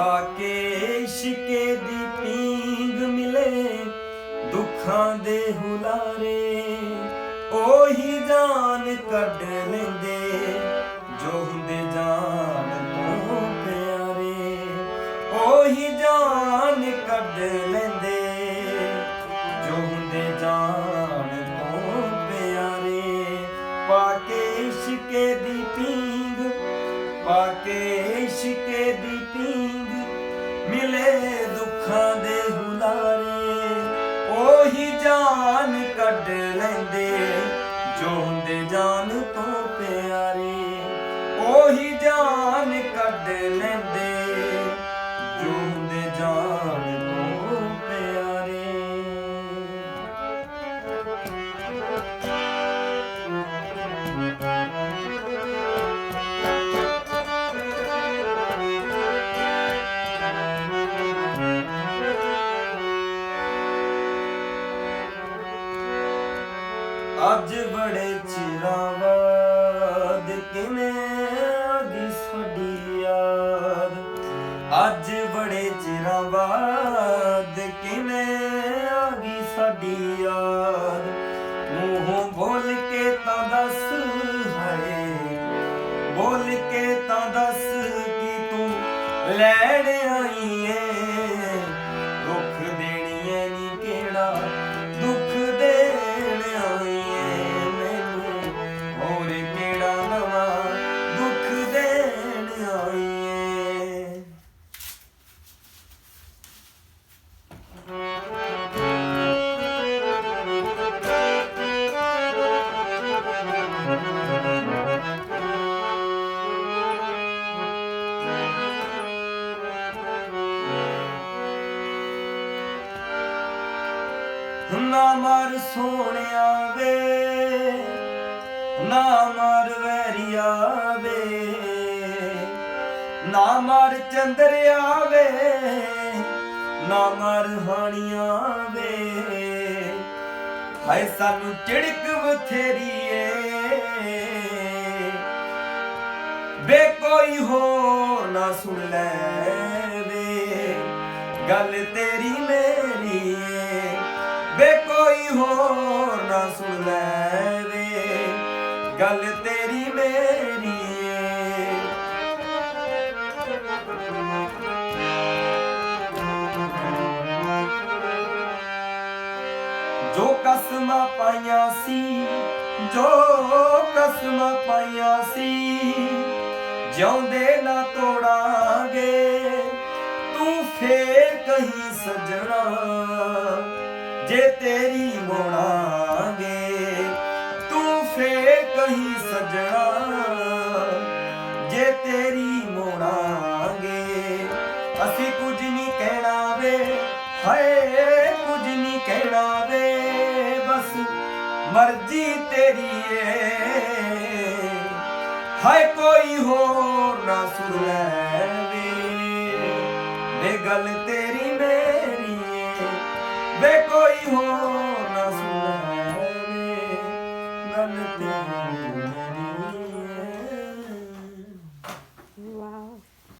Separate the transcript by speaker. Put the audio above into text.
Speaker 1: ਪਾਕੇ ਇਸ਼ਕੇ ਦੀ ਪੀਂਗ ਮਿਲੇ, ਦੁੱਖਾਂ ਦੇ ਹੁਲਾਰੇ। ਉਹੀ ਜਾਨ ਕੱਢ ਲੈਂਦੇ, ਜੋ ਹੁੰਦੇ ਜਾਨ ਤੋਂ ਪਿਆਰੇ। ਉਹੀ ਜਾਨ ਕੱਢ ਲੈਂਦੇ, ਜੋ ਹੁੰਦੇ ਜਾਨ ਤੋਂ ਪਿਆਰੇ। ਪਾਕੇ ਇਸ਼ਕੇ ਦੀ ਪੀਂਗ ਪਾਕੇ ਇਸ਼ਕੇ ਦੀ ਪੀਂਗ ਜਾਨ ਕੱਢ ਲੈਂਦੇ ਜੋ ਹੁੰਦੇ ਜਾਨ ਤੋਂ ਪਿਆਰੇ ਉਹੀ ਜਾਨ ਕੱਢ ਲੈਂਦੇ। ਅੱਜ ਬੜੇ ਚਿਰਾਂ ਬਾਅਦ ਕਿਵੇਂ ਆ ਸਾਡੀ ਯਾਦ? ਅੱਜ ਬੜੇ ਚਿਰਾਂ ਬਾਅਦ ਕਿਵੇਂ ਆ ਗਈ ਸਾਡੀ ਯਾਦ? ਮੂੰਹੋਂ ਬੋਲ ਕੇ ਤਾਂ ਦੱਸ ਹਾਏ ਬੋਲ ਕੇ ਤਾਂ ਦੱਸ ਕਿ ਤੂੰ ਲੈਣੇ ਨਾ ਮਰ ਸੋਹਣਿਆ ਵੇ, ਨਾ ਮਰ ਵੈਰੀਆ ਵੇ, ਨਾ ਮਰ ਚੰਦਰਿਆ ਵੇ, ਨਾ ਮਰ ਹਾਣੀਆਂ ਵੇ। ਹਾਏ ਸਾਨੂੰ ਚਿੜਕ ਬਥੇਰੀ ਏ ਬੇ ਕੋਈ ਹੋ ਨਾ ਸੁਣ ਲੈ ਵੇ, ਗੱਲ ਤੇਰੀ ਮੇਰੀ ਨਾ ਸੁਣ ਲੈ ਵੇ ਗੱਲ ਤੇਰੀ ਮੇਰੀ ਏ। ਜੋ ਕਸਮਾਂ ਪਾਈਆਂ ਸੀ, ਜੋ ਕਸਮਾਂ ਪਾਈਆਂ ਸੀ, ਜਿਉਂਦੇ ਨਾ ਤੋੜਾਂਗੇ, ਤੂੰ ਫੇਰ ਕਹੀਂ ਸਜਣਾ। ਜੇ ਤੇਰੀ ਮੋੜਾਂਗੇ, ਤੂੰ ਫੇਰ ਕਹੀਂ ਸਜਣਾ। ਜੇ ਤੇਰੀ ਮੋੜਾਂਗੇ, ਅਸੀਂ ਕੁਝ ਨਹੀਂ ਕਹਿਣਾ ਵੇ, ਹਾਏ, ਕੁਝ ਨਹੀਂ ਕਹਿਣਾ ਵੇ, ਬਸ ਮਰਜ਼ੀ ਤੇਰੀ ਏ। ਹਾਏ, ਕੋਈ ਹੋਰ ਨਾ ਸੁਣ ਲੈਵੇ ਵੇ। ਗੱਲ ਤੇਰੀ ਮੇਰੀ ਵੇ, ਕੋਈ ho na sulhani na lete